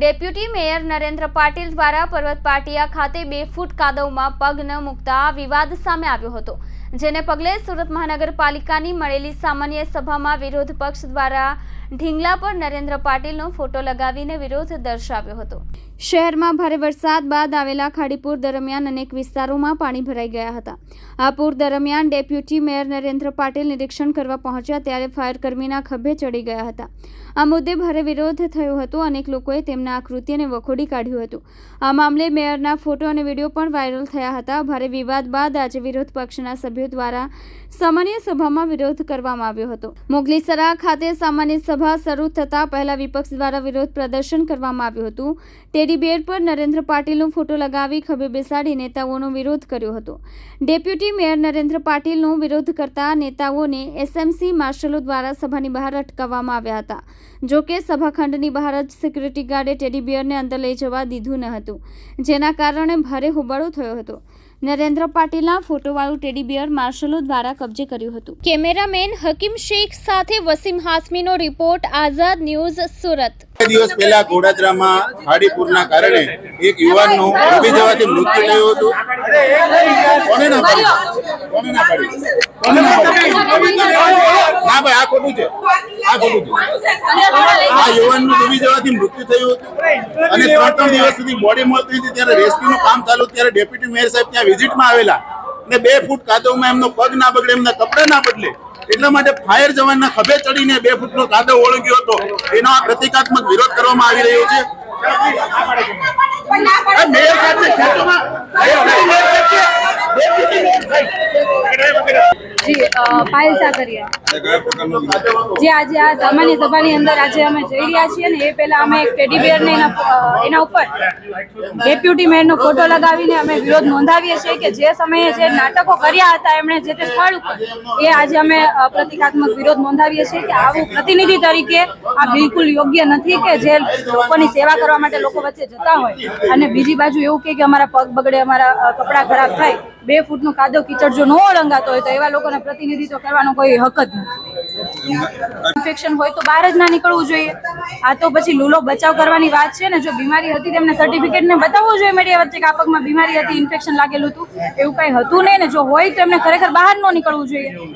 Deputy mayor Narendra Patil દ્વારા પર્વત પાટિયા ખાતે બે ફૂટ કાદવમાં પગ ન મૂકતા વિવાદ સામે આવ્યો હતો, જેને પગલે સુરત મહાનગરપાલિકાની મળેલી સામાન્ય સભામાં વિરોધ પક્ષ દ્વારા ઢીંગલા પર નરેન્દ્ર પાટીલનો ફોટો લગાવીને વિરોધ દર્શાવ્યો હતો. શહેરમાં ભારે વરસાદ બાદ આવેલા ખાડીપુર દરમિયાન અનેક વિસ્તારોમાં પાણી ભરાઈ ગયા હતા. આ પૂર દરમિયાન ડેપ્યુટી મેયર નરેન્દ્ર પાટીલ નિરીક્ષણ કરવા પહોંચ્યા ત્યારે ફાયરકર્મીના ખભે ચડી ગયા હતા. આ મુદ્દે ભારે વિરોધ થયો હતો. અનેક લોકોએ તેમના આ કૃત્યને વખોડી કાઢ્યું હતું. આ મામલે મેયરના ફોટો અને વીડિયો પણ વાયરલ થયા હતા. ભારે વિવાદ બાદ આજે વિરોધ પક્ષના સભ્યો દ્વારા સામાન્ય સભામાં વિરોધ કરવામાં આવ્યો હતો. મોગલીસરા ખાતે સામાન્ય સભા શરૂ થતા પહેલા વિપક્ષ દ્વારા વિરોધ પ્રદર્શન કરવામાં આવ્યું હતું. ટેડી બેર પર નરેન્દ્ર પાટીલનો ફોટો લગાવી ખભે બેસાડી નેતાઓનો વિરોધ કર્યો હતો. ડેપ્યુટી મેયર નરેન્દ્ર પાટીલનો વિરોધ કરતા નેતાઓને એસએમસી માર્શલો દ્વારા સભાની બહાર અટકાવવામાં આવ્યા હતા. જોકે સભાખંડની બહાર જ સિક્યુરિટી ગાર્ડે ટેડી બિયરને અંદર લઈ જવા દીધું ન હતું, જેના કારણે ભારે હોબાળો થયો હતો. નરેન્દ્ર પાટીલના ફોટોવાળું ટેડી બિયર માર્શલો દ્વારા કબજે કર્યું હતું. કેમેરામેન હકીમ શેખ સાથે વસીમ હાસમીનો રિપોર્ટ, આઝાદ ન્યૂઝ, સુરત. દિવસ પહેલા ગોડાદરામાં હાડીપુરના કારણે એક યુવાનનું ડૂબી જવાથી મૃત્યુ થયું હતું. કોને ના પાડી? કોને ના પાડી કોને ના પાડી ના ભાઈ આ ખોટું છે. આ ખોટું છે. આ યુવાનનું ડૂબી જવાથી મૃત્યુ થયું. હતું અને ત્રણ ત્રણ દિવસ સુધી બોડી મળતી હતી ત્યારે રેસ્ક્યુનું કામ ચાલુ ત્યારે ડેપ્યુટી મેયર સાહેબ ત્યાં વિઝિટમાં આવેલા. ને બે ફૂટ કાદવમાં એમનો પગ ના બગડે એમના કપડા ના બદલે. એટલા માટે ફાયર જવાનના ખભે ચડીને બે ફૂટનો કાદવ ઓળગ્યો હતો. એનો આ પ્રતિકાત્મક વિરોધ કરવામાં આવી રહ્યો છે. મેયર સાહેબને ખેંચોમાં. જી અ, પાયલ સાકરિયા જે આજે આ સામાન્ય સભાની અંદર આજે અમે જઈ રહ્યા છીએ ને એ પહેલા અમે એક ટેડી બેરને એના ઉપર ડેપ્યુટી મેયરનો ફોટો લગાવીને અમે વિરોધ નોંધાવીએ છીએ કે જે સમયે જે નાટકો કર્યા હતા એમણે જે તે સ્થળ ઉપર, એ આજે અમે પ્રતિકાત્મક વિરોધ નોંધાવીએ છીએ કે આવું પ્રતિનિધિ તરીકે આ બિલકુલ યોગ્ય નથી કે જે લોકોની સેવા કરવા માટે લોકો વચ્ચે જતા હોય. અને બીજી બાજુ એવું કે અમારા પગ બગડે, અમારા કપડાં ખરાબ થાય બે ફૂટનું કાદવ કીચડ જો ન ઓળંગાતો હોય તો એવા લોકોને પ્રતિનિધિત્વ કરવાનો કોઈ હક જ નથી. ઇન્ફેક્શન હોય તો બહાર જ ના નીકળવું જોઈએ. આ તો પછી લૂલો બચાવ કરવાની વાત છે ને, જો બીમારી હતી તેમને સર્ટિફિકેટ ને બતાવવું જોઈએ મીડિયા વચ્ચે કે પગમાં બીમારી હતી ઇન્ફેક્શન લાગેલું હતું, એવું કઈ હતું નહીં ને, જો હોય તો એમને ખરેખર બહાર ન નીકળવું જોઈએ.